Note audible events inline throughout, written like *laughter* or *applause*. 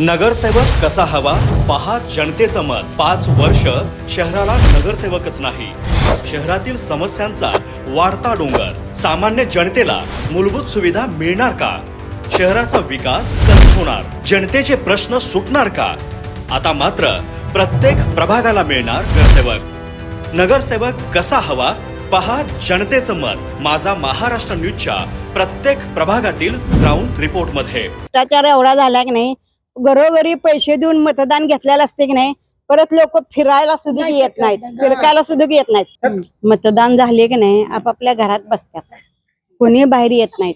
नगरसेवक कसा हवा? पहा जनतेचं मत. पाच वर्ष शहराला नगरसेवकच नाही. शहरातील समस्यांचा वाढता डोंगर. सामान्य जनतेला मूलभूत सुविधा मिळणार का? शहराचा विकास कधी होणार? जनतेचे प्रश्न सुटणार का? आता मात्र प्रत्येक प्रभागाला मिळणार नगरसेवक. नगरसेवक कसा हवा? पहा जनतेचं मत. माझा महाराष्ट्र न्यूजच्या प्रत्येक प्रभागातील ग्राउंड रिपोर्टमध्ये भ्रष्टाचार एवढा झाला की नाही? घरोघरी पैसे देऊन मतदान घेतलेलं असते की नाही परत लोक फिरायला सुद्धा येत नाहीत. फिरकायला सुद्धा येत नाहीत. मतदान झाले की नाही आपापल्या घरात बसतात. कोणी बाहेर येत नाहीत.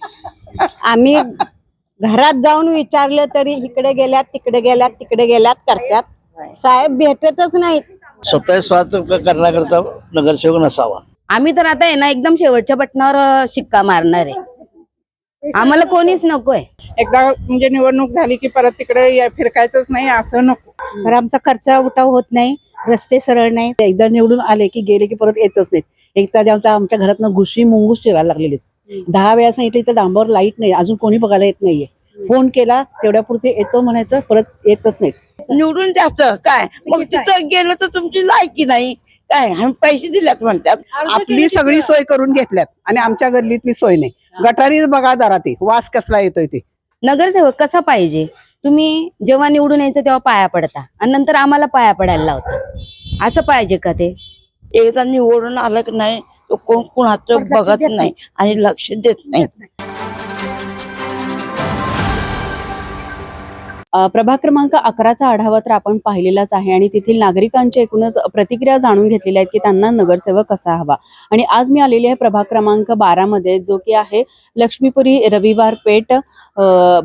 आम्ही घरात जाऊन विचारलं तरी इकडे गेल्यात तिकडे गेल्यात तिकडे गेल्यात करतात. साहेब भेटतच नाहीत. स्वतः स्वार्थ क- करण्याकरता नगरसेवक नसावा. आम्ही तर आता आहे ना एकदम शेवटच्या बटनावर शिक्का मारणार आहे. आम्हाला कोणीच नकोय. एकदा म्हणजे निवडणूक झाली की परत तिकडे या- फिरकायचंच नाही असं नको. तर आमचा कचरा उठाव होत नाही रस्ते सरळ नाही. एकदा निवडून आले की गेले की परत येतच नाहीत. एक तर आमच्या आमच्या घरातनं घुशी मुंगूस चिरायला लागलेले. दहा वेळा सांगितलं इथं डांबावर लाइट नाही अजून कोणी बघायला येत नाहीये. फोन केला तेवढ्या पुरते येतो म्हणायचं परत येतच नाही निवडून द्यायचं काय? मग तिथं गेलं तर तुमची लायकी नाही. काय? आम्ही पैसे दिल्यात म्हणतात. आपली सगळी सोय करून घेतल्यात. आणि आमच्या गल्लीतली सोय नाही. गटारी बघा दारात वास कसला येतोय ते. नगरसेवक कसा पाहिजे? तुम्ही जेव्हा निवडून यायचं तेव्हा पाया पडता. आणि नंतर आम्हाला पाया पडायला लावता. असं पाहिजे का ते? एकदा निवडून आलं की नाही तो कोण कुणाचं बघत नाही. आणि लक्ष देत नाही. प्रभाग क्रमांक अकराचा आढावा तर आपण पाहिलेलाच आहे आणि तेथील नागरिकांच्या एकूणच प्रतिक्रिया जाणून घेतलेल्या आहेत की त्यांना नगरसेवक कसा हवा. आणि आज मी आलेली आहे प्रभाग क्रमांक बारामध्ये जो की आहे लक्ष्मीपुरी रविवार पेठ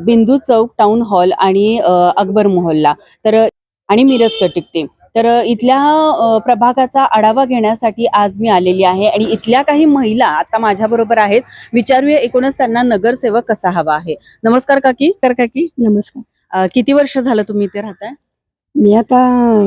बिंदू चौक टाउन हॉल आणि अकबर मोहल्ला. तर आणि मिरज कटिकते तर इथल्या प्रभागाचा आढावा घेण्यासाठी आज मी आलेली आहे आणि इथल्या काही महिला आता माझ्या बरोबर आहेत. विचारूया एकूणच त्यांना नगरसेवक कसा हवा आहे. नमस्कार काकी. तर काकी. नमस्कार. किती वर्ष झालं तुम्ही इथे राहताय? मी आता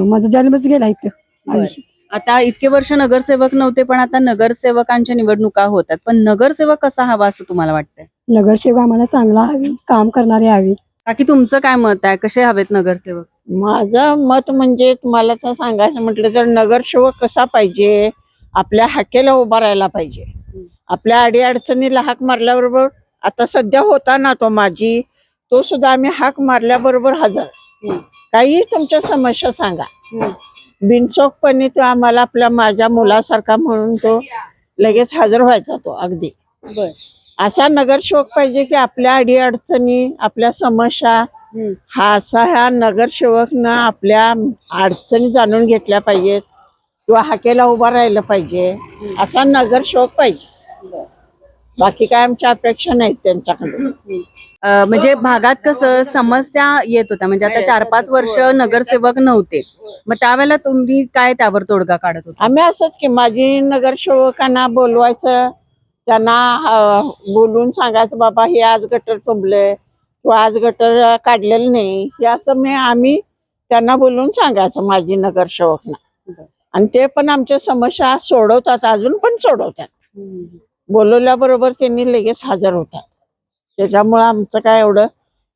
माझा जन्मच गेला इथं आयुष्य. आता इतके वर्ष नगरसेवक नव्हते पण आता नगरसेवकांच्या निवडणुका होतात. पण नगरसेवक कसा हवा असं तुम्हाला वाटतंय? नगरसेवक आम्हाला चांगला हवी काम करणारे हवी. काकी तुमचं काय मत आहे? कसे हवेत नगरसेवक? माझं मत म्हणजे तुम्हाला तर सांगायचं म्हटलं तर नगरसेवक कसा पाहिजे? आपल्या हाकेला उभा राहायला पाहिजे. आपल्या अडी अडचणीला हाक मारल्याबरोबर आता सध्या होता ना तो माझी तो सुद्धा आम्ही हाक मारल्याबरोबर हजर. काही तुमच्या समस्या सांगा. बिनचोकपणे तो आम्हाला आपल्या माझ्या मुलासारखा म्हणून तो लगेच हजर व्हायचा तो अगदी. असा नगरसेवक पाहिजे की आपल्या अडी अडचणी आपल्या समस्या हा असा ह्या नगरसेवकनं आपल्या अडचणी जाणून घेतल्या पाहिजेत किंवा हाकेला उभा राहिलं पाहिजे. असा नगरसेवक पाहिजे. बाकी काय आमच्या अपेक्षा नाहीत त्यांच्याकडून. अ, म्हणजे भागात कसं समस्या येत होत्या म्हणजे आता चार पाच वर्ष नगरसेवक नव्हते. मग त्यावेळेला तुम्ही काय त्यावर तोडगा काढत होता? आम्ही असंच की माझी नगरसेवकांना बोलवायचं त्यांना बोलून सांगायचं बाबा हे आज गटर तुंबले किंवा आज गटर काढलेलं नाही. हे असं मी आम्ही त्यांना बोलून सांगायचं माझी नगरसेवकना. आणि ते पण आमच्या समस्या सोडवतात अजून पण सोडवतात. बोलवल्याबरोबर त्यांनी लगेच हजर होतात. त्याच्यामुळं आमचं काय एवढं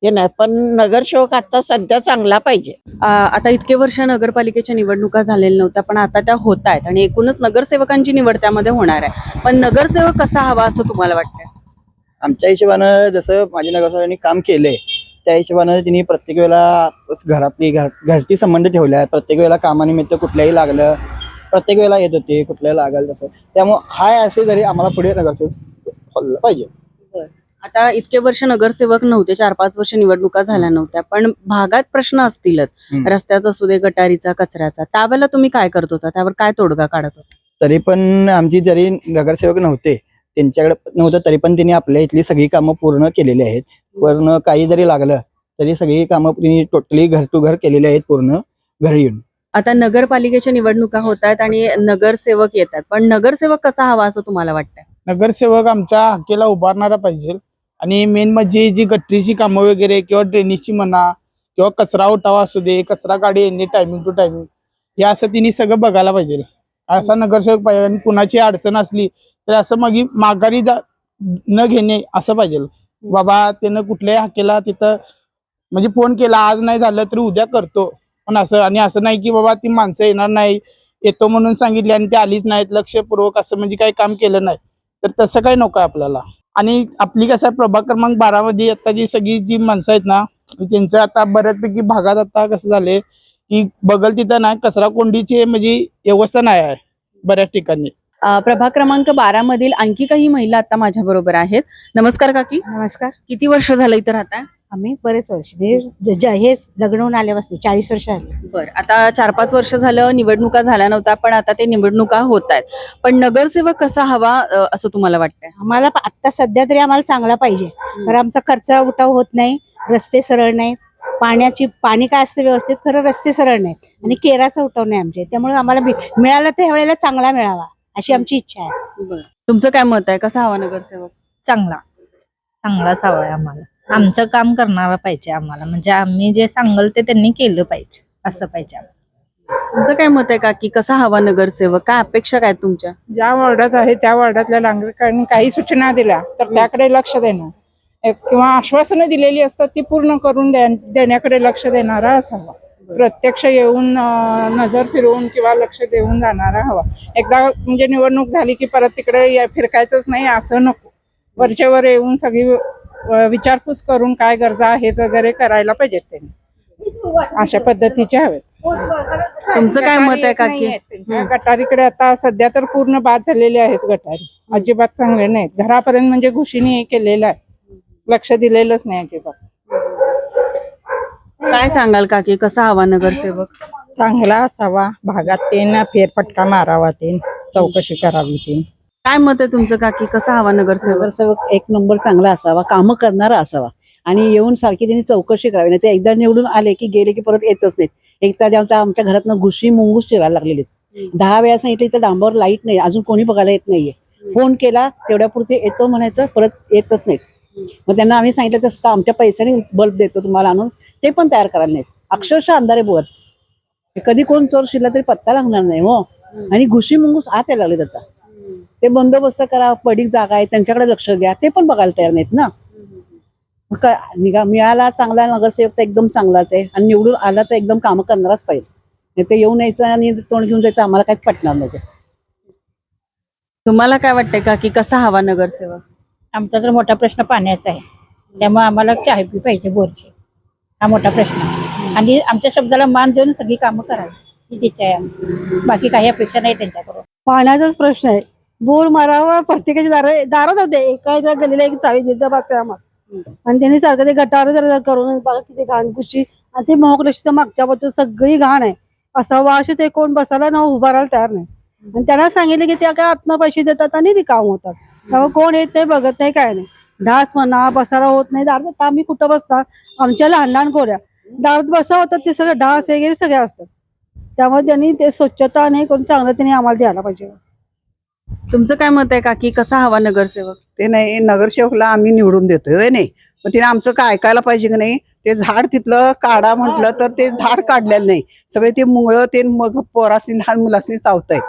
हे नाही. पण नगरसेवक आता सध्या चांगला पाहिजे. आता इतके वर्ष नगरपालिकेच्या निवडणुका झालेल्या नव्हत्या पण आता त्या होत आहेत आणि एकूणच नगरसेवकांची निवड त्यामध्ये होणार आहे. पण नगरसेवक कसा हवा असं तुम्हाला वाटतंय? आमच्या हिशोबानं जसं माझ्या नगरसेवकांनी काम केलंय त्या हिशोबानं तिने प्रत्येक वेळेला घरातली घर घरची संबंध ठेवले आहेत. प्रत्येक वेळेला कामानिमित्त कुठल्याही लागलं प्रत्येक वेळेला येत होते कुठल्याही लागल तसं. त्यामुळे हाय असे जरी आम्हाला पुढे नगरसेवक पाहिजे. आता इतके वर्ष नगरसेवक नव्हते चार पाच वर्ष निवडणुका झाल्या नव्हत्या पण भागात प्रश्न असतीलच. रस्त्याचा असू दे गटारीचा कचऱ्याचा त्यावेळेला तुम्ही काय करत होता? त्यावर काय तोडगा काढत होता? तरी पण आमची जरी नगरसेवक नव्हते त्यांच्याकडे नव्हतं तरी पण त्यांनी आपल्या इथली सगळी कामं पूर्ण केलेली आहेत. पूर्ण काही जरी लागलं तरी सगळी कामं त्यांनी टोटली घर टू घर केलेली आहेत पूर्ण घरी येऊन. आता नगरपालिकेच्या निवडणुका होत आहेत आणि नगरसेवक येत आहेत. पण नगरसेवक कसा हवा असं तुम्हाला वाटतंय? नगरसेवक आमच्या हक्केला उभारणारा पाहिजे. आणि मेन म्हणजे जी गटरीची कामं वगैरे किंवा ड्रेनेजची म्हणा किंवा कचरा उठावा असू दे कचरा गाडी येणे टायमिंग टू टायमिंग हे असं तिने सगळं बघायला पाहिजे. असा नगरसेवक पाहिजे आणि कुणाची अडचण असली तर असं मग माघारी जा न घेणे असं पाहिजे. बाबा त्यानं कुठल्याही हक्केला तिथं म्हणजे फोन केला आज नाही झालं तरी उद्या करतो. पण असं आणि असं नाही की बाबा ती माणसं येणार नाही येतो म्हणून सांगितले आणि ती आलीच नाहीत लक्षपूर्वक असं म्हणजे काही काम केलं नाही. तर तसं काही नको आपल्याला. आणि आपली कसं आहे प्रभाग क्रमांक बारा मध्ये आता जी सगळी जी माणसं आहेत ना त्यांचं आता बऱ्याचपैकी भागात आता कसं झालंय की बगल तिथं ना कचरा कोंडीची म्हणजे व्यवस्था नाही आहे बऱ्याच ठिकाणी. प्रभाग क्रमांक बारा मधील आणखी काही महिला आता माझ्या बरोबर आहेत. नमस्कार काकी. नमस्कार. किती वर्ष झालं इथं राहताय? आम्ही बरेच वर्ष म्हणजे ज- हे लग्न होऊन आल्यापासून चाळीस वर्ष झाली. बर आता चार पाच वर्ष झालं निवडणुका झाल्या नव्हत्या पण आता ते निवडणुका होत आहेत. पण नगरसेवक कसा हवा अ, असं तुम्हाला वाटतंय? आम्हाला प- आता सध्या तरी आम्हाला चांगला पाहिजे. कारण आमचा कचरा उठाव होत नाही रस्ते सरळ नाहीत. पाण्याची पाणी काय असतं व्यवस्थित खरं रस्ते सरळ नाहीत. आणि केराचा उठाव नाही आमचे त्यामुळे आम्हाला मि- मिळाला तर ह्या वेळेला चांगला मिळावा अशी आमची इच्छा आहे. तुमचं काय मत आहे? कसा हवा नगरसेवक? चांगला. चांगलाच हवाय आम्हाला. आमचं काम करणारा पाहिजे आम्हाला. म्हणजे आम्ही जे सांगल ते त्यांनी केलं पाहिजे असं पाहिजे आम्हाला. तुमचं काय मत आहे काकी कसा हवा नगरसेवक? काय अपेक्षा काय तुमच्या? ज्या वॉर्डात आहे त्या वॉर्डातल्या नागरिकांनी काही सूचना दिल्या तर त्याकडे लक्ष देणं. एक किंवा आश्वासनं दिलेली असतात ती पूर्ण करून द्या- देण्याकडे लक्ष देणारा असावा. प्रत्यक्ष येऊन अं, नजर फिरवून किंवा लक्ष देऊन जाणारा हवा. एकदा म्हणजे निवडणूक झाली की परत तिकडे या- फिरकायचंच नाही असं नको. वरचेवर येऊन सगळी विचारपूस करून काय गरजा आहेत वगैरे करायला पाहिजेत त्यांनी. अशा पद्धतीचे हवेत. तुमचं काय मत आहे त्यांच्या. गटारीकडे आता सध्या तर पूर्ण बाद झालेले आहेत गटारी. अजिबात चांगले नाहीत. घरापर्यंत म्हणजे घुशीने हे केलेलं आहे. लक्ष दिलेलंच नाही अजिबात. काय सांगाल काकी? कसा हवा नगरसेवक? चांगला असावा. भागात ते फेरफटका मारावा ते चौकशी करावी ते काय मत आहे तुमचं काकी? कसा हवा नगरसेवक? नगरसेवक एक नंबर चांगला असावा कामं करणारा असावा. आणि येऊन सारखी त्यांनी चौकशी करावी. नाही ते एकदा निवडून आले की गेले की परत येतच नाहीत. एकदा त्यांचा आमच्या घरातनं घुशी मुंगूस चिरायला लागलेली दहा वेळा सांगितलं इथं डांबर लाइट नाही अजून कोणी बघायला येत नाहीये. फोन केला तेवढ्यापुरते येतो म्हणायचं परत येतच नाहीत. मग त्यांना आम्ही सांगितलं तसं आमच्या पैशाने बल्ब देतो तुम्हाला आणून. ते पण तयार करायला नाहीत. अक्षरशः अंधारे बोलत कधी कोण चोर शिरला तरी पत्ता लागणार नाही हो. आणि घुशी मुंगूस आत यायला लागलेत आता. ते बंदोबस्त करा पडीक जागा आहे त्यांच्याकडे लक्ष द्या ते पण बघायला तयार नाहीत ना. निघा मिळाला चांगला नगरसेवक तर एकदम चांगलाच आहे आणि निवडून आला तर एकदम कामं करणारच पाहिजे. नाही ते येऊन यायचं आणि तोंड घेऊन जायचं आम्हाला काहीच पटणार नाही ते. तुम्हाला काय वाटतंय काकी कसा हवा नगरसेवक? आमचा तर मोठा प्रश्न पाण्याचा आहे. त्यामुळे आम्हाला चहा पी पाहिजे बोरची. हा मोठा प्रश्न आहे. आणि आमच्या शब्दाला मान देऊन सगळी कामं करावी. हीच इच्छा आहे. बाकी काही अपेक्षा नाही त्यांच्याकडून. पाण्याचाच प्रश्न आहे. बोर मारावा प्रत्येकाची दार दारात होते एका गलीला एक चावी देत बस आम्हाला. आणि त्यांनी सारखं ते गटार जर करून बघा किती घाण गुशी आणि ते मोहकलशीच्या मागच्या बाजू सगळी घाण आहे. असा वाश ते कोण बसायला ना उभारायला तयार नाही. आणि त्यांना सांगितलं की त्या काय आत्मा पैसे देतात आणि रिकाम होतात. त्यामुळे कोण येत नाही बघत नाही काय नाही. ढास म्हणा बसायला होत नाही. दारात आम्ही कुठं बसणार? आमच्या लहान लहान कोऱ्या. दारात बसा होतात ते सगळं ढास वगैरे सगळे असतात. त्यामुळे त्यांनी ते स्वच्छता नाही करून चांगलं त्यांनी आम्हाला द्यायला पाहिजे. तुमचं काय मत आहे काकी? कसा हवा नगरसेवक? ते नाही नगरसेवकला आम्ही निवडून देतोय होय नाही? मग तिने आमचं काय ऐकायला पाहिजे की नाही? ते झाड तिथलं काढा म्हटलं तर ते झाड काढलेलं नाही. सगळे ते मुळं ते मग पोरासनी लहान मुलासनी चावतंय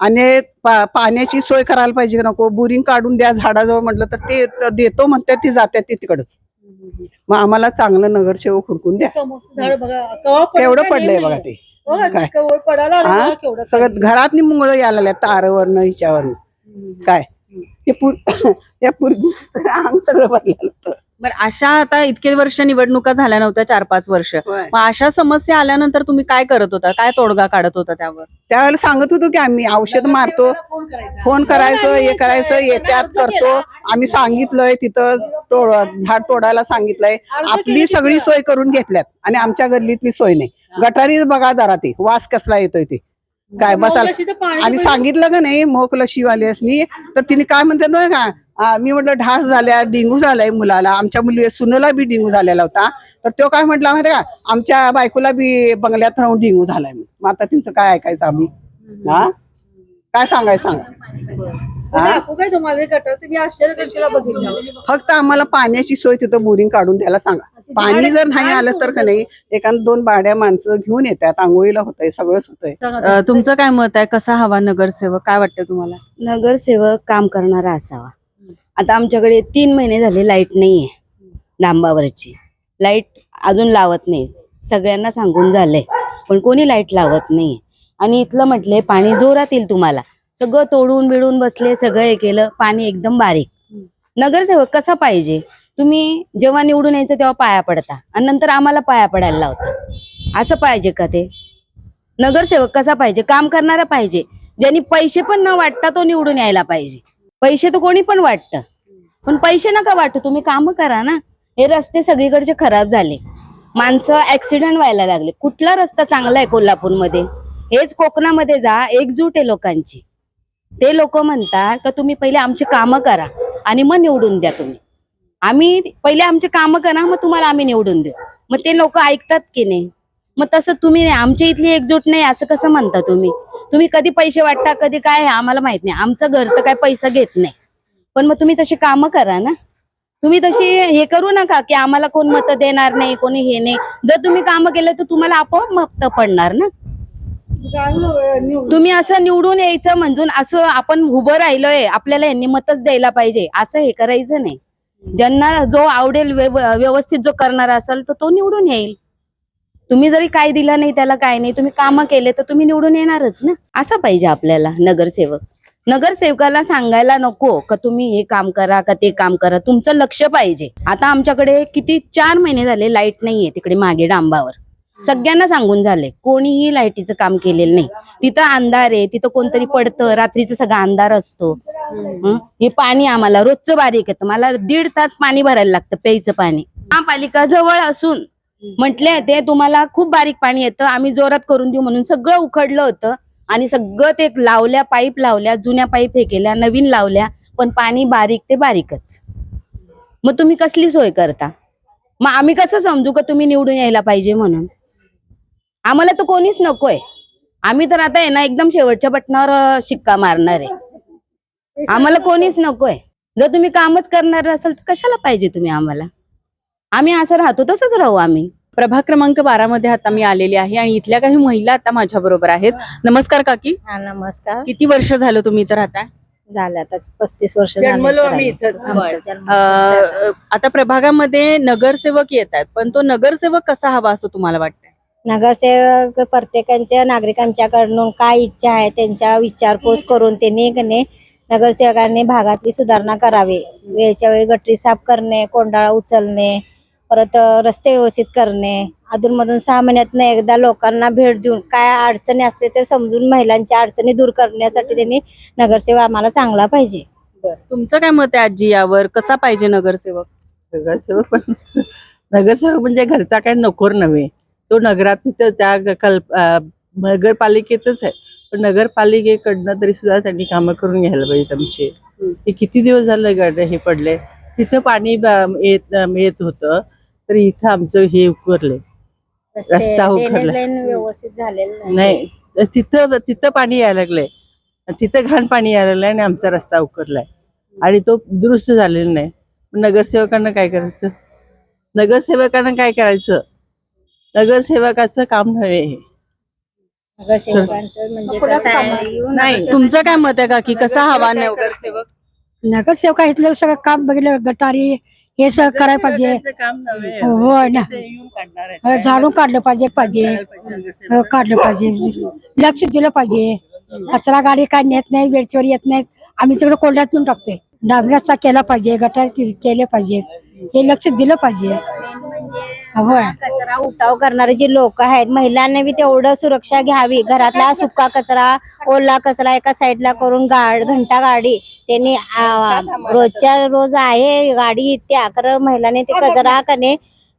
आणि पा- पाण्याची सोय करायला पाहिजे की नको? बोरिंग काढून द्या झाडाजवळ म्हटलं तर ते त- देतो म्हणतात ते जातात ते तिकडच. मग आम्हाला चांगलं नगरसेवक हुडकून द्या. केवढं पडलंय बघा ते. काय? हा? सगळं घरातनी मुंगळं यायला तारवरनं हिच्यावरनं. काय? हे पूर *laughs* या पूर्वी अंग सगळं भरलेलं होतं. बरं अशा आता इतके वर्ष निवडणुका झाल्या नव्हत्या चार पाच वर्ष मग अशा समस्या आल्यानंतर तुम्ही काय करत होता? काय तोडगा काढत होता त्यावर? त्यावेळेला सांगत होतो की आम्ही औषध मारतो फोन करायचं. हे करायचं येत्यात करतो. आम्ही सांगितलंय तिथं तोड झाड तोडायला सांगितलंय. आपली सगळी सोय करून घेतल्यात आणि आमच्या गल्लीतली सोय नाही. गटारी बघा दारा ते. वास कसला येतोय ते. काय बसायला आणि सांगितलं का नाही मोक लशीवाल्यासनी तर तिने काय म्हणतात माहिती का मी म्हटलं ढास झाल्या डेंगू झालाय मुलाला. आमच्या मुली सुनेला बी डेंगू झालेला होता. तर तो काय म्हटला माहिती का आमच्या बायकोला बी बंगल्यात राहून डेंगू झालाय मग आता त्यांचं काय ऐकायचं आम्ही? हा? काय सांगायचं सांगा? फक्त आम्हाला पाण्याची सोय तिथं बोरिंग काढून द्यायला सांगा. पाणी जर नाही आलं तर का नाही एखाद दोन बाड्या माणसं घेऊन येतात आंघोळीला होतंय सगळंच होतंय. अ, तुमचं काय मत आहे? कसा हवा नगरसेवक? काय वाटतं तुम्हाला? नगरसेवक काम करणारा असावा. आता आमच्याकडे तीन महिने झाले लाइट नाहीये डांबावरची लाइट अजून लावत नाही. सगळ्यांना सांगून झालंय पण कोणी लाइट लावत नाही आणि इथलं म्हटले पाणी जोरात येईल तुम्हाला. सगळं तोडून बिडून बसले सगळं हे केलं पाणी एकदम बारीक. नगरसेवक कसा पाहिजे? तुम्ही जेव्हा निवडून यायचं तेव्हा पाया पडता. आणि नंतर आम्हाला पाया पडायला लावता. असं पाहिजे का ते? नगरसेवक कसा पाहिजे? काम करणारा पाहिजे. ज्यांनी पैसे पण न वाटता तो निवडून यायला पाहिजे. पैसे तर कोणी पण वाटतं. पण पैसे नका वाटू. तुम्ही काम करा ना. हे रस्ते सगळीकडचे खराब झाले. माणसं ऍक्सिडेंट व्हायला लागले. कुठला रस्ता चांगला आहे कोल्हापूरमध्ये? हेच कोकणामध्ये जा. एकजूट आहे लोकांची. ते लोक म्हणतात का तुम्ही पहिले आमची कामं करा आणि मग निवडून द्या तुम्ही. आम्ही पहिले आमचे कामं करा मग तुम्हाला आम्ही निवडून देऊ. मग ते लोक ऐकतात की नाही? मग तसं तुम्ही आमच्या इथली एकजूट नाही असं कसं म्हणता तुम्ही? तुम्ही कधी पैसे वाटता कधी काय आम्हाला माहीत नाही. आमचं घर तर काय पैसा घेत नाही. पण मग तुम्ही तशी कामं करा ना. तुम्ही तशी हे करू नका की आम्हाला कोण मतं देणार नाही कोणी हे नाही. जर तुम्ही कामं केलं तर तुम्हाला आपोआप मत पडणार ना. तुम्ही असं निवडून यायचं म्हणजे असं आपण उभं राहिलोय आपल्याला यांनी मतच द्यायला पाहिजे. असं हे करायचं नाही. ज्यांना जो आवडेल व्यवस्थित जो करणारा असेल तर तो निवडून येईल. तुम्ही जरी काय दिलं नाही त्याला काय नाही तुम्ही कामं केले तर तुम्ही निवडून येणारच ना. असं पाहिजे आपल्याला नगरसेवक. नगरसेवकाला सांगायला नको का तुम्ही हे काम करा का ते काम करा. तुमचं लक्ष पाहिजे. आता आमच्याकडे किती चार महिने झाले लाइट नाहीये तिकडे मागे डांबावर. सगळ्यांना सांगून झाले कोणीही लाईटीचं काम केलेलं नाही. तिथं अंधार आहे तिथं कोणतरी पडतं रात्रीचं सगळं अंधार असतो. हं? हे पाणी आम्हाला रोजचं बारीक येतं. मला दीड तास पाणी भरायला लागतं प्यायचं पाणी. महापालिका जवळ असून म्हटले ते तुम्हाला खूप बारीक पाणी येतं. आम्ही जोरात करून देऊ म्हणून सगळं उखडलं होतं आणि सगळं ते लावल्या पाईप लावल्या जुन्या पाईप हे केल्या नवीन लावल्या पण पाणी बारीक ते बारीकच. मग तुम्ही कसली सोय करता? मग आम्ही कसं समजू का तुम्ही निवडून यायला पाहिजे म्हणून? आम्हाला तर कोणीच नकोय. आम्ही तर आता आहे ना एकदम शेवटच्या बटनावर अं, शिक्का मारणार. आहे आम्हाला कोणीच नकोय. जर तुम्ही कामच करणार असाल तर कशाला पाहिजे तुम्ही आम्हाला? आम्ही असं राहतो तसंच राहू आम्ही. प्रभाग क्रमांक बारा मध्ये आता मी आलेली आहे आणि इथल्या काही महिला आता माझ्या बरोबर आहेत. नमस्कार काकी. हा नमस्कार. किती वर्ष झालं तुम्ही इथं राहता झालं आता पस्तीस वर्ष जन्मलो आम्ही इथंच. अ, आता प्रभागामध्ये नगरसेवक येत आहेत पण तो नगरसेवक कसा हवा असं तुम्हाला वाटतं नगरसेवक प्रत्येकांच्या नागरिकांच्याकडून काय इच्छा आहे त्यांच्या विचारपूस करून त्यांनी की नाही नगरसेवकांनी भागातली सुधारणा करावी. वेळच्या वेळी गटरी साफ करणे कोंडाळा उचलणे परत रस्ते व्यवस्थित करणे अधूनमधून सहा महिन्यातनं एकदा लोकांना भेट देऊन काय अडचणी असले तर समजून महिलांच्या अडचणी दूर करण्यासाठी त्यांनी नगरसेवक आम्हाला चांगला पाहिजे. तुमचं काय मत आहे आजी यावर? कसा पाहिजे नगरसेवक? नगरसेवक पण नगरसेवक म्हणजे घरचा काय नोकर नव्हे. तो नगरात तिथं त्या कल्प नगरपालिकेतच आहे. पण नगरपालिकेकडनं तरी सुद्धा त्यांनी कामं करून घ्यायला पाहिजेत आमचे. ते किती दिवस झालं गड हे पडले? तिथं पाणी येत येत होतं तर इथं आमचं हे उकरले रस्ता उखडला. व्यवस्थित झालेलं नाही. तिथं तिथं पाणी यायला लागलंय. तिथं घाण पाणी यायला लागलंय आणि आमचा रस्ता उकरलाय आणि तो दुरुस्त झालेला नाही. नगरसेवकांना काय करायचं? नगरसेवकांना काय करायचं? नगरसेवकाचं काम नव्हे हे. नगरसेवकांचं म्हणजे कसं आहे? नाही तुमचं काय मत आहे काकी कसा हवा नगरसेवक नगरसेवका? इथलं सगळं काम बघितलं गटारी हे सगळं करायला पाहिजे काम नव्हे. होय ना. ते येऊन काढणार आहेत. अ, झाडून काढलं पाहिजे पाहिजे. अ, काढलं पाहिजे लक्ष दिलं पाहिजे. कचरा गाडी काय नेत नाही वेळच्यावर येत नाहीत. आम्ही तिकडे कोल्ड्यातून टाकतोय. डांबरी रस्ता केला पाहिजे गटार के- केले पाहिजे. हे लक्ष दिलं पाहिजे. होय. कचरा उठाव करणारे जे लोक आहेत महिलांनी बी तेवढं सुरक्षा घ्यावी. घरातला सुका कचरा ओला कचरा एका साईडला करून गाड घंटा गाडी त्यांनी आ, रोजच्या रोज आहे गाडी त्या खरं महिलांनी ते कचरा कने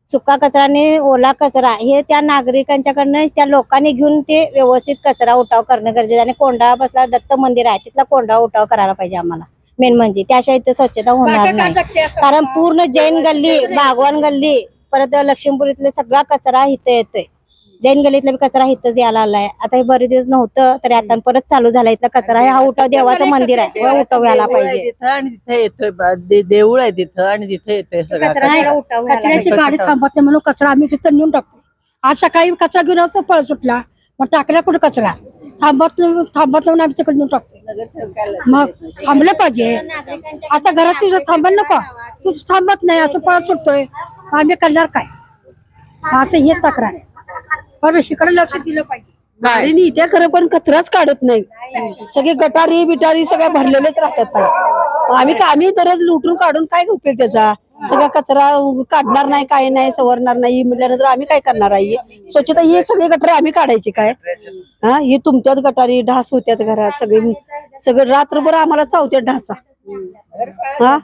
सुका कचरा आणि ओला कचरा हे त्या नागरिकांच्याकडनं त्या लोकांनी घेऊन ते व्यवस्थित कचरा उठाव करणं गरजेचं आहे. आणि कोंडाळा बसला दत्त मंदिर आहे तिथला कोंडाळा उठाव करायला पाहिजे आम्हाला. मेन म्हणजे. त्याशिवाय इथं स्वच्छता होणार नाही. कारण पूर्ण जैन गल्ली बागवान गल्ली परत लक्ष्मीपुरीतले सगळा कचरा इथं येतोय. जैन गल्लीतला बी कचरा इथंच यायला आलाय आता हे बरेच दिवस नव्हतं तरी आता परत चालू झाला इथला कचरा. हा उठाव देवाचं मंदिर आहे. हा उठाव व्हायला पाहिजे. तिथं आणि तिथे येतोय देऊळ आहे तिथं आणि तिथे येतोय सगळा कचरा. हा कचऱ्याची. गाडी थांबत नाही म्हणून कचरा आम्ही तिथं नेऊन टाकतो आज सकाळी कचरा घेऊन आलो, पळ सुटला. मग टाकला कुठे कचरा? थांबत थांबत म्हणून आम्ही तिकडे नेऊन टाकतो मग थांबलं पाहिजे. आता घरात थांबल नको. तू थांबत नाही असं पळत सुटतोय. आम्ही करणार काय? असं हे तक्रार आहे. पण इकडे लक्ष दिलं पाहिजे. गाडीने इथे खरं पण कचराच काढत नाही. सगळे गटारी बिटारी सगळ्या भरलेलेच राहतात. आम्ही का- आम्ही दररोज लुटून काढून काय उपयोग त्याचा? सगळा कचरा काढणार नाही काय नाही सवरणार नाही म्हटल्यानंतर आम्ही काय करणार आहे स्वच्छता हे सगळे गटर आम्ही काढायचे काय? हा हे तुमच्याच गटारी ढास होत्यात घरात सगळे सगळं रात्रभर आम्हाला चावत्यात ढासा. हा?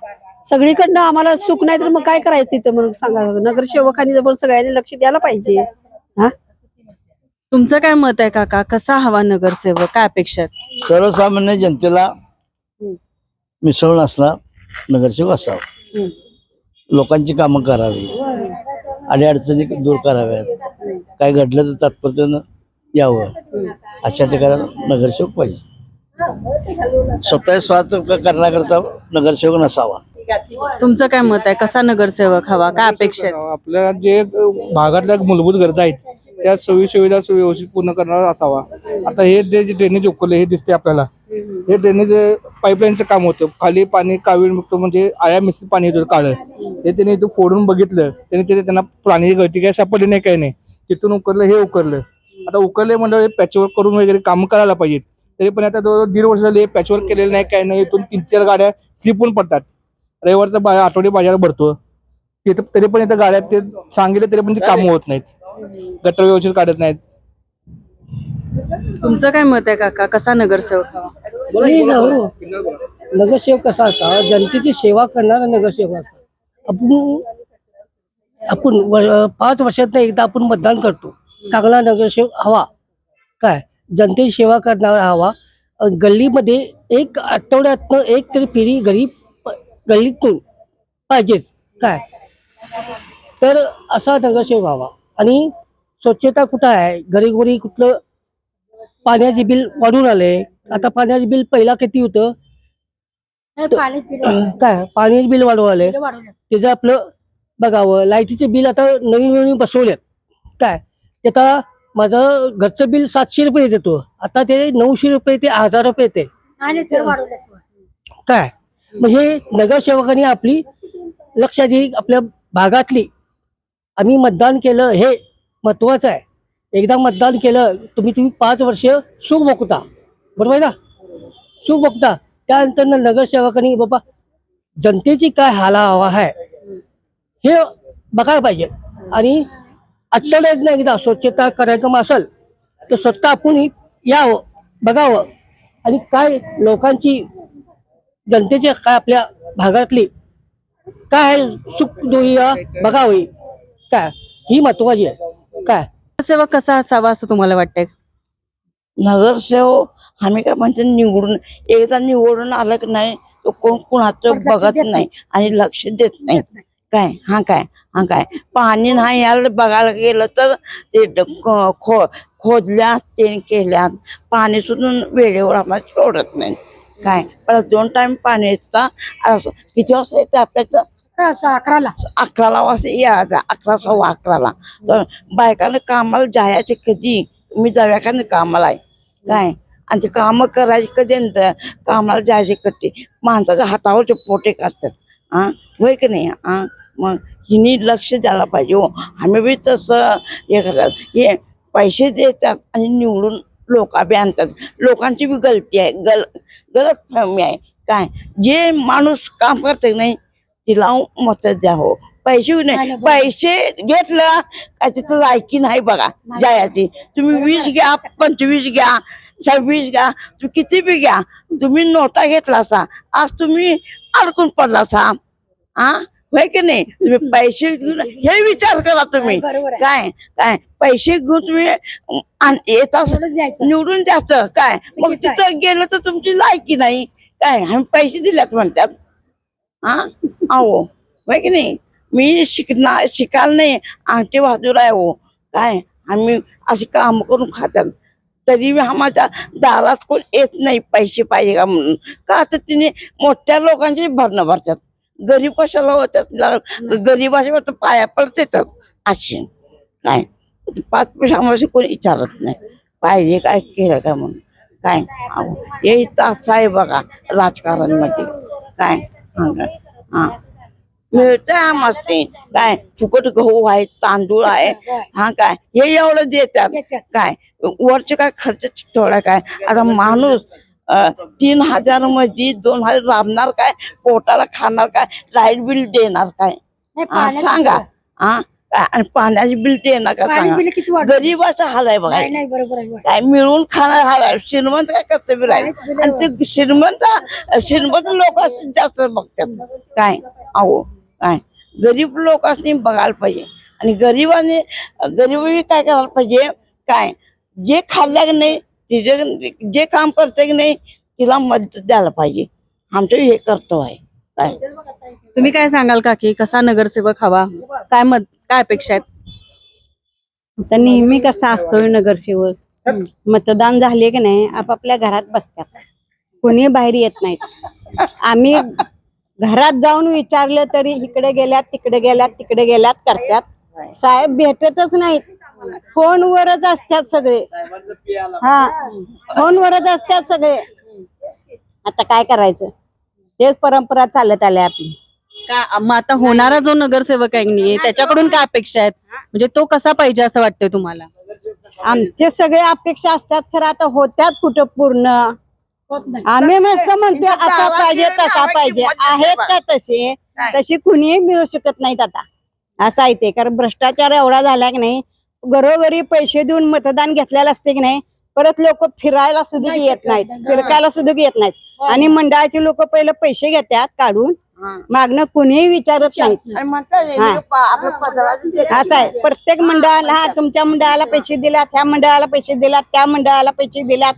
सगळीकडनं आम्हाला सुख नाही तर मग काय करायचं इथं म्हणून सांगा. नगरसेवकांनी जवळ सगळ्यांनी लक्ष द्यायला पाहिजे. हा? तुमचं काय मत आहे काका? कसा हवा नगरसेवक? काय अपेक्षा आहेत? सर्वसामान्य जनतेला मिसळून असणार नगरसेवक असावा. लोकांची कामं करावी. आणि अडचणी दूर कराव्यात. काय घडलं तर तात्पर्यानं यावं. अशा ठिकाणी नगरसेवक पाहिजे. स्वतः स्वार्थ क- करण्याकरता नगरसेवक नसावा. तुमचं काय मत आहे? कसा नगरसेवक हवा? काय अपेक्षा आपल्या जे भागातल्या मूलभूत गरजा आहेत त्या सोयी सुविधा व्यवस्थित पूर्ण करणारा असावा. आता हे जे ड्रेनेज उकलले हे दिसते आपल्याला. हे ड्रेनेज पाईपलाईनचं काम होतं. खाली पाणी कावीळ मुक्त म्हणजे आया मिश्रित पाणी येत होतं काळं. हे त्यांनी इथं फोडून बघितलं. त्यांनी तिथे त्यांना प्राणी गळती काय सापडली नाही काही नाही. तिथून उकरलं हे उकरलं. आता उकरले म्हणजे पॅचवर्क करून वगैरे काम करायला पाहिजेत. तरी पण आता जवळ दीड वर्ष झाले पॅचवर्क केलेलं नाही काय नाही. इथून तीन चार गाड्या स्लिप होऊन पडतात. रविवारचा बा आठवडी बाजार भरतो. तिथं तरी पण इथं गाड्यात ते सांगितलं तरी पण ते कामं होत नाहीत. गटर व्यवस्थित काढत नाहीत. तुमचं काय मत आहे काका? कसा नगरसेवक हवा? नाही जाऊ. नगरसेवक कसा असा जनतेची सेवा करणारा नगरसेवक असा आपण आपण व- पाच वर्षात एकदा आपण मतदान करतो. चांगला नगरसेवक हवा. काय? जनतेची सेवा करणारा हवा. अ, गल्लीमध्ये एक आठवड्यातनं एक तरी फेरी गरीब प- गल्लीतून पाहिजेच. काय? तर असा नगरसेवक हवा. आणि स्वच्छता कुठं आहे? घरी घरी कुठलं पाण्याचे बिल वाढून आले. आता पाण्याचे बिल पहिला किती होतं? काय? पाण्याचे बिल वाढवून आले. त्याचं आपलं बघावं. लाईटीचे बिल आता नवीन नवीन बसवलेत. काय? ते आता माझं घरचं बिल सातशे रुपये येत आता ते नऊशे रुपये ते हजार रुपये येते. काय? हे नगरसेवकांनी आपली लक्षात येईल आपल्या भागातली. आम्ही मतदान केलं हे महत्वाचं आहे. एकदा मतदान केलं तुम्ही तुम्ही पाच वर्ष सुख भोगता. बरोबर आहे ना? सुख भोगता. त्यानंतर नगरसेवकांनी बाबा जनतेची काय हाला हवा आहे? हे बघायला पाहिजे. आणि आठवड्यात एकदा स्वच्छता कार्यक्रम असेल तर स्वतः आपण यावं बघावं. आणि काय लोकांची जनतेची काय आपल्या भागातली काय सुख दुया बघावी? काय? ही महत्वाची आहे. काय? नगरसेवक कसा असावा असं तुम्हाला वाटतंय? नगरसेवक आम्ही काय म्हणते निवडून एकदा निवडून आलं की नाही तो कोण कुणाचं बघत नाही आणि लक्ष देत नाही. काय? हा काय? हा काय? पाणी नाही यायला बघायला गेलं तर ते खो खोदल्यात ते केल्यात. पाणी सुद्धा वेळेवर आम्हाला सोडत नाही. काय? परत दोन टाइम पाणी येतं. असं किती वाजता येतं आपल्याचं अकराला. अकराला वाजता यायचा अकरा सव्वा अकराला. तर बायकानं कामाला जायचे कधी? मी दव्याखाने कामाला आहे. काय? आणि ते कामं करायची कधी नंतर कामाला जायचे कधी? माणसाच्या हातावरचे पोटे असतात हां होय की नाही? हां मग हिने लक्ष द्यायला पाहिजे हो. आम्ही बी तसं हे करतात. हे पैसे देतात आणि निवडून लोक बी आणतात. लोकांची बी गलती आहे. गल गलत फहमी आहे. काय? जे माणूस काम करते नाही तिला मत द्या हो पैसे नाही. पैसे घेतलं काय तिथं लायकी नाही बघा जायची. तुम्ही वीस घ्या पंचवीस घ्या सव्वीस घ्या तुम्ही किती बी घ्या. तुम्ही नोटा घेतला असा. आज तुम्ही अडकून पडला असा. हा? होय की नाही? तुम्ही पैसे घेऊन हे विचार करा तुम्ही. काय? काय? पैसे घेऊन तुम्ही येत असं निवडून द्यायचं. काय? मग तिथं गेलं तर तुमची लायकी नाही. काय? आम्ही पैसे दिल्यात म्हणतात. हा? अहो होय की नाही? मी शिकणार शिकायला नाही. अंगठी बहादूर आहे हो. काय? आम्ही अशी काम करून खातात तरी बी आम्हाला दारात कोण येत नाही पैसे पाहिजे का म्हणून? का तर तिने मोठ्या लोकांचे भरणं भरतात. गरीब कशाला होतात? गरीबाच्या तर पाया पडत येतात. असे. काय? पाच पैसे आम्हाला कोणी विचारत नाही. पाहिजे काय? केलं काय म्हणून? काय? हे असं आहे बघा राजकारणामध्ये काय? हा. मिळतंय आम्हाला काय फुकट गहू आहे तांदूळ आहे. हा काय हे एवढं देतात. काय वरचे काय खर्च थोडा काय. आता माणूस तीन हजारमध्ये दोन हजार राबणार काय पोटाला खाणार काय लाइट बिल देणार काय. हा, सांगा. हा? आणि पाण्याचे बिल देणार का सांगा? गरीबाचा हाल आहे बघा. बरोबर आहे काय मिळून खाणार हाल आहे. श्रीमंत काय कसं बी राहील? आणि ते श्रीमंत श्रीमंत लोक जास्त बघतात. काय? अहो काय? गरीब लोक बघायला पाहिजे. आणि गरिबाने गरिबी काय करायला पाहिजे? काय? जे खाल्ल्या की नाही तिचे जे काम करते की नाही तिला मदत द्यायला पाहिजे. आमचं हे कर्तव्य आहे. काय? तुम्ही काय सांगाल काकी? कसा नगरसेवक हवा? काय मत काय अपेक्षा आहेत? तर नेहमी कसा असतोय नगरसेवक? मतदान झाले की नाही आपापल्या घरात बसतात. कोणी बाहेर येत नाहीत. आम्ही घरात जाऊन विचारलं तरी इकडे गेल्यात तिकडे गेल्यात तिकडे गेल्यात करतात. साहेब भेटतच नाहीत. फोनवरच असतात सगळे. हा फोनवरच असतात सगळे. आता काय करायचं? तेच परंपरा चालत आल्या आपली. का? मग आता होणारा जो नगरसेवक आहे की नाही, त्याच्याकडून काय अपेक्षा आहेत? म्हणजे तो कसा पाहिजे असं वाटतंय तुम्हाला? आमचे सगळे अपेक्षा असतात खरं आता होत्यात कुठं पूर्ण. आम्ही मस्त म्हणतो असा पाहिजे तसा पाहिजे. आहेत का तसे? तशी कुणीही मिळू शकत नाहीत आता. असं आहे ते कारण भ्रष्टाचार एवढा झाला की नाही घरोघरी पैसे देऊन मतदान घेतलेलं असते की नाही परत लोक फिरायला सुद्धा येत नाहीत फिरकायला सुद्धा येत नाहीत. आणि मंडळाचे लोक पहिले पैसे घेतात काढून मागणं कुणीही विचारत हा. देतात. असं आहे. प्रत्येक मंडळाला हा तुमच्या मंडळाला पैसे दिलात ह्या मंडळाला पैसे दिलात त्या मंडळाला पैसे दिलात.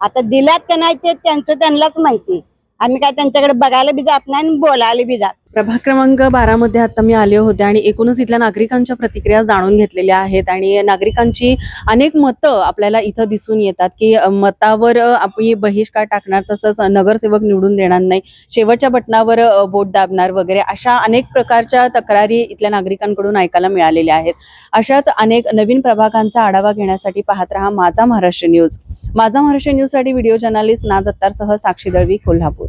आता दिलात का नाही ते त्यांचं त्यांनाच माहिती. आम्ही काय त्यांच्याकडे बघायला बी जात नाही आणि बोलायला बी जात प्रभाग क्रमांक बारामध्ये आता मी आले होते आणि एकूणच इथल्या नागरिकांच्या प्रतिक्रिया जाणून घेतलेल्या आहेत आणि नागरिकांची अनेक मतं आपल्याला इथं दिसून येतात की मतावर आपण बहिष्कार टाकणार तसंच नगरसेवक निवडून देणार नाही शेवटच्या बटनावर बोट दाबणार वगैरे अशा अनेक प्रकारच्या तक्रारी इथल्या नागरिकांकडून ऐकायला मिळालेल्या आहेत. अशाच अनेक नवीन प्रभागांचा आढावा घेण्यासाठी पाहत रहा माझा महाराष्ट्र न्यूज. माझा महाराष्ट्र न्यूजसाठी व्हिडिओ जर्नालिस्ट नाज अत्तारसह साक्षी दळवी कोल्हापूर.